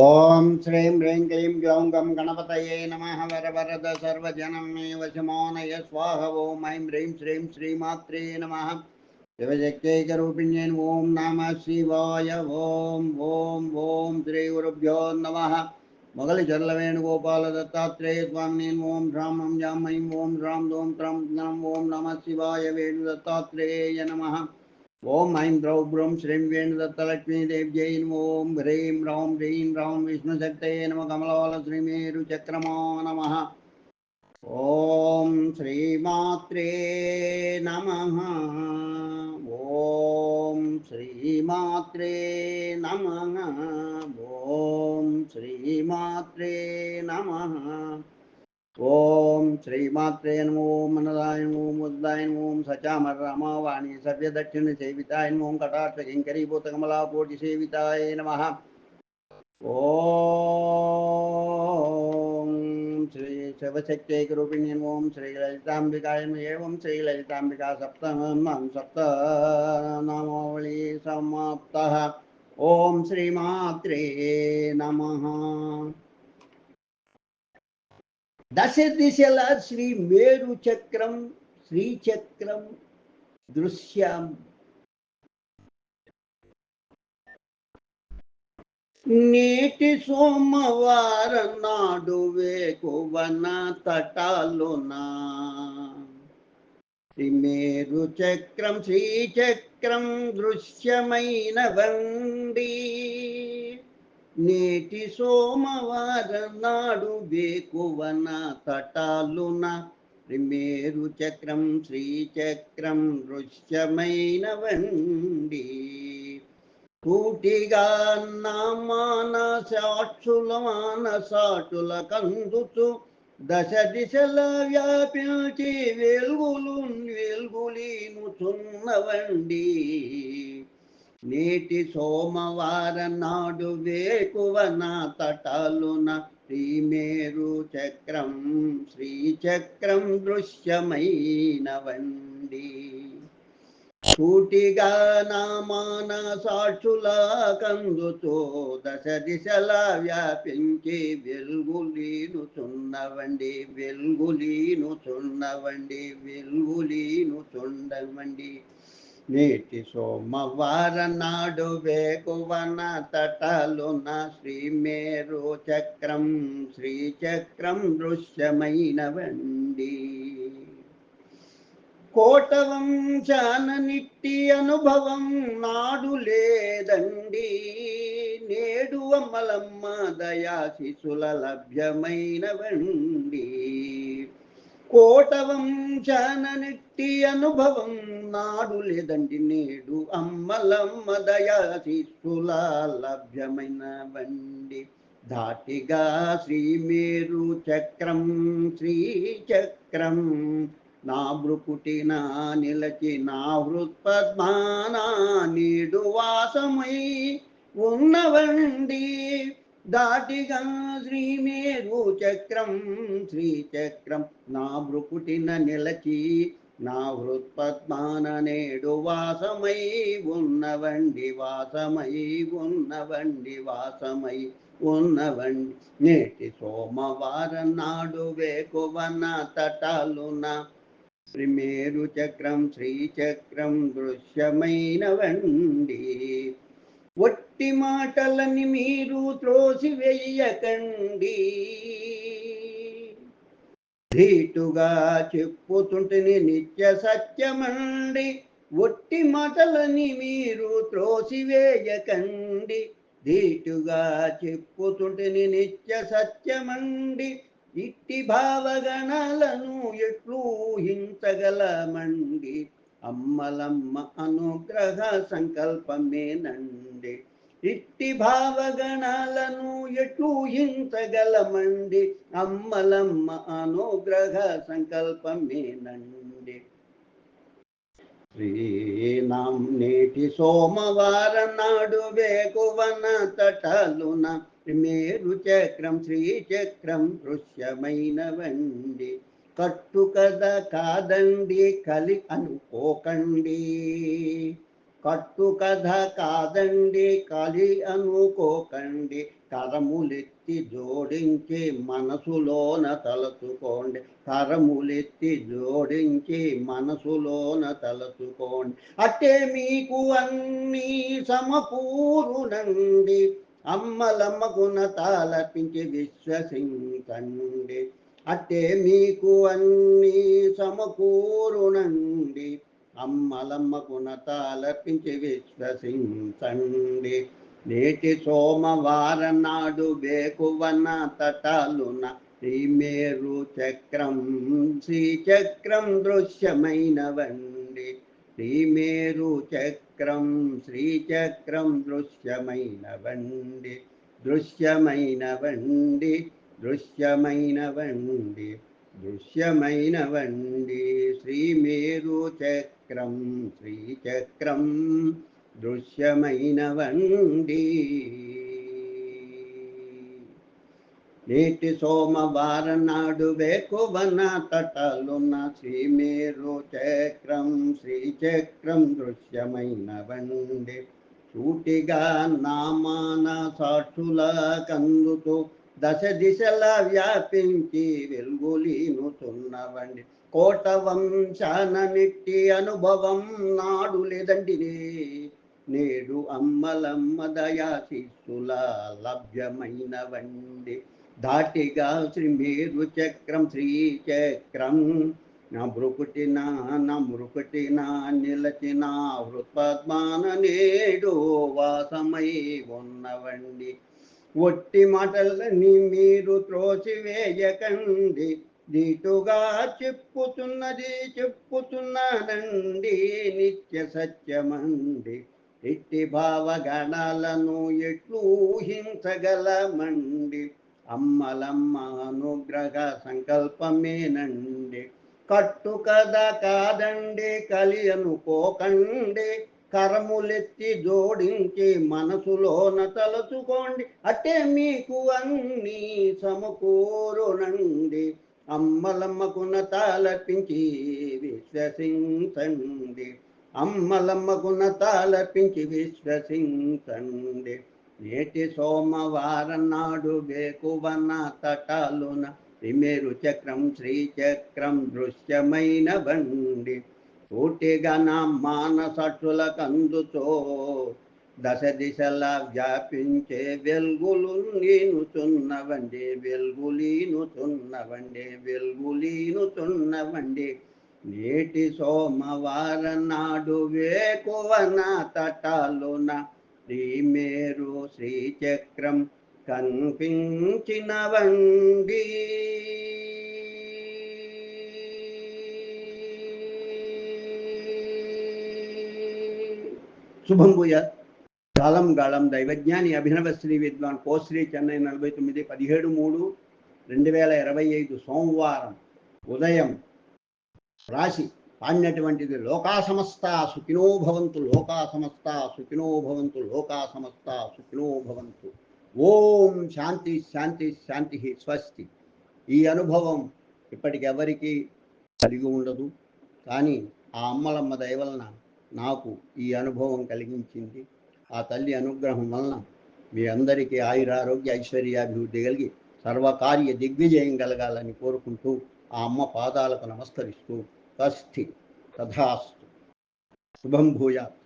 ఓం శ్రీం హ్రీం క్లీం గ్లౌం గం గణపతయే నమ. వర వరద సర్వజనం మే వశమానయ స్వాహ. ఓం ఐం హ్రీం శ్రీం శ్రీమాత్రే నమ. శివశక్తైకరూపిణ్యేన్ ఓం నమ శివాయ. ఓం ఓం ఓం శ్రీ గురుభ్యో నమ. మొగలి చర్ల వేణుగోపాల దత్తాత్రేయ స్వామినేన్. ఓం రామం జామయం ఓం రాం దోం త్రం ఓం నమ శివాయ వేణు దత్తాత్రేయ నమ. ఓం ఐం ద్రౌ బ్రౌం శ్రీం వేణుదత్తలక్ష్మీదేవ్యై ఓం హ్రీం రౌం హ్రీం రౌం విష్ణుశక్తయే నమ కమలవాల శ్రీమేరు చక్రమో నమ. ఓం శ్రీమాత్రే నమ. ఓం శ్రీమాత్రే నమ. ఓం శ్రీమాత్రే నమ ఓం శ్రీమాత్రే నమో మనదాయ నమో ముద్దాయ ఓం సచామర రమావాణి సవ్యదక్షిణ సేవితాయ ఓం కటాక్ష కింకరీభూత కమలాకోటి సేవితాయ నమ ఓం శ్రీ శివశక్తైకరూపిణ్యం ఓం శ్రీ లలితాంబికాయ ఏం శ్రీ లలితాంబికా సప్తమం సప్త నామావళి సమాప్త ఓం శ్రీమాత్రే నమః దశ దిశల శ్రీ మేరు చక్రం శ్రీచక్రం దృశ్యం. నేటి సోమవారం నాడు వేకువన తటాలునా. శ్రీమేరు చక్రం శ్రీచక్రం దృశ్యమైన వండి నేటి సోమవారం నాడు వేకువన తటాలున త్రిమేరు చక్రం శ్రీచక్రం దృశ్యమైన వండి. కూటిగా నామాన సాక్షుల మానసాటుల కందుతూ దశ దిశల వ్యాపించి వెలుగులు వెలుగులీనుచున్నవండి నేటి సోమవార నాడు వేకువన తటాలున శ్రీమేరు చక్రం శ్రీచక్రం దృశ్యమైన వండి. సూటిగా నామాన సాక్షుల కందుతో దశ దిశల వ్యాపించి వెలుగులీను చున్నవండి వెలుగులీను చున్నవండి వెలుగులీను చుండవండి నేటి సోమవార నాడు వేకువన తటలున శ్రీమేరు చక్రం శ్రీచక్రం దృశ్యమైన వండి. కోటవం చాననిట్టి అనుభవం నాడు లేదండి. నేడు అమలమ్మ దయా శిశుల లభ్యమైన వండి. కోటవం చాననిట్టి అనుభవం నాడు లేదండి నేడు అమ్మలమ్మ దయా శిశుల లభ్యమైన వండి ధాటిగా శ్రీమేరు చక్రం శ్రీచక్రం నా భృకుటిన నిలచి నా హృత్పద్మానా నీడు వాసమై ఉన్నవండి. దాటిగా శ్రీమేరు చక్రం శ్రీచక్రం నా భృకుటిన నిలచి నా హృత్పద్మాన నేడు వాసమై ఉన్నవండి వాసమై ఉన్నవండి వాసమై ఉన్నవండి. నేటి సోమవారం నాడు వేకువన తటాలున శ్రీమేరు చక్రం శ్రీచక్రం దృశ్యమైన వండి ఒట్టి మాటలని మీరు త్రోసి వెయ్యకండి ధీటుగా చెప్పుతుంటేనే నిత్య సత్యమండి. ఒట్టి మాటలని మీరు త్రోసివేయకండి. ధీటుగా చెప్పుతుంటేనే నిత్య సత్యమండి. ఇట్టి భావగణాలను ఎట్లు హింసగలమండి అమ్మలమ్మ అనుగ్రహ సంకల్పమేనండి. ఇట్టి భావగణాలను ఎట్లు హింసగలమండి అమ్మలమ్మ అనుగ్రహ సంకల్పమేనండి శ్రీనాం నేటి సోమవారం నాడు వేకువన తటలున మేరు చక్రం శ్రీచక్రం దృశ్యమైన వండి. కట్టు కథ కాదండి కలి అనుకోకండి. కట్టు కథ కాదండి కలి అనుకోకండి కరములెత్తి జోడించి మనసులోన తలచుకోండి. కరములెత్తి జోడించి మనసులోన తలచుకోండి. అట్టే మీకు అన్నీ సమకూరునండి. అమ్మలమ్మకున తాలపించి విశ్వసించండి. అట్టే మీకు అన్నీ సమకూరునండి. అమ్మలమ్మ తాలపించి విశ్వసించండి. నేటి సోమవారం నాడు బేకువన తటాలున శ్రీమేరు చక్రం శ్రీచక్రం దృశ్యమైనవండి. శ్రీమేరు చక్రం శ్రీచక్రం దృశ్యమైనవండి. దృశ్యమైనవండి దృశ్యమైనవండి. దృశ్యమైనవండి. శ్రీమేరు చక్రం శ్రీచక్రం దృశ్యమైనవండి. నేటి సోమవారం నాడు వేకువన తటలున్న శ్రీమేరు చక్రం శ్రీచక్రం దృశ్యమైనవండి. సూటిగా నామాన సాక్షుల కందుతూ దశ దిశలా వ్యాపించి వెలుగులీనుతున్నవండి. కోట వంశాన నెట్టి అనుభవం నాడు లేదండి నేడు అమ్మలమ్మ దయాశిస్సుల లభ్యమైనవండి. శ్రీ మేరు చక్రం శ్రీచక్రం నా బ్రుకుటిన నా మృకుటిన నిలచిన వృత్పద్మాన నేడు వాసమై ఉన్నవండి. ఒట్టి మాటలని మీరు త్రోసివేయకండి దీటుగా చెప్పుతున్నది చెప్పుతున్నానండి. నిత్య సత్యమండి. ఇట్టి భావగణాలను ఎట్లు ఊహించగలమండి? అమ్మలమ్మ అనుగ్రహ సంకల్పమేనండి. కట్టు కథ కాదండి కలి అనుకోకండి కరములెత్తి జోడించి మనసులోన తలచుకోండి. అట్టే మీకు అన్ని సమకూరునండి. అమ్మలమ్మకున తాలపించి విశ్వసించండి. అమ్మలమ్మకున తాలపించి విశ్వసించండి. నేటి సోమవారం నాడు బేకువన తటాలున రిమేరు చక్రం శ్రీచక్రం దృశ్యమైన బండి సూటిగా నా మానసట్టుల కందుతో దశ దిశల వ్యాపించే వెలుగులు చున్నవండి వెలుగులీనుతున్నవండి వెలుగులీనుతున్నవండి నేటి సోమవారం నాడు వేకువన తటాలున శ్రీమేరు శ్రీచక్రం కనిపించినవండి. శుభం భూయ కాలం గాళం. దైవజ్ఞాని అభినవ శ్రీ విద్వాన్ కోశ్రీ చెన్నై నలభై తొమ్మిది పదిహేడు మూడు రెండు వేల ఇరవై ఐదు సోమవారం ఉదయం రాశి పాడినటువంటిది లోకా సమస్త సుఖినో భవంతు లోకా సమస్త సుఖినో భవంతు లోకా సమస్త సుఖినో భవంతు. ఓం శాంతి శాంతి శాంతి స్వస్తి. ఈ అనుభవం ఇప్పటికెవరికి కలిగి ఉండదు. కానీ ఆ అమ్మలమ్మ దయవలన నాకు ఈ అనుభవం కలిగించింది. ఆ తల్లి అనుగ్రహం వలన మీ అందరికీ ఆయురారోగ్య ఐశ్వర్యాభివృద్ధి కలిగి సర్వకార్య దిగ్విజయం కలగాలని కోరుకుంటూ ఆ అమ్మ పాదాలకు నమస్కరిస్తూ స్వస్తి తథాస్తు. శుభం భూయాత్.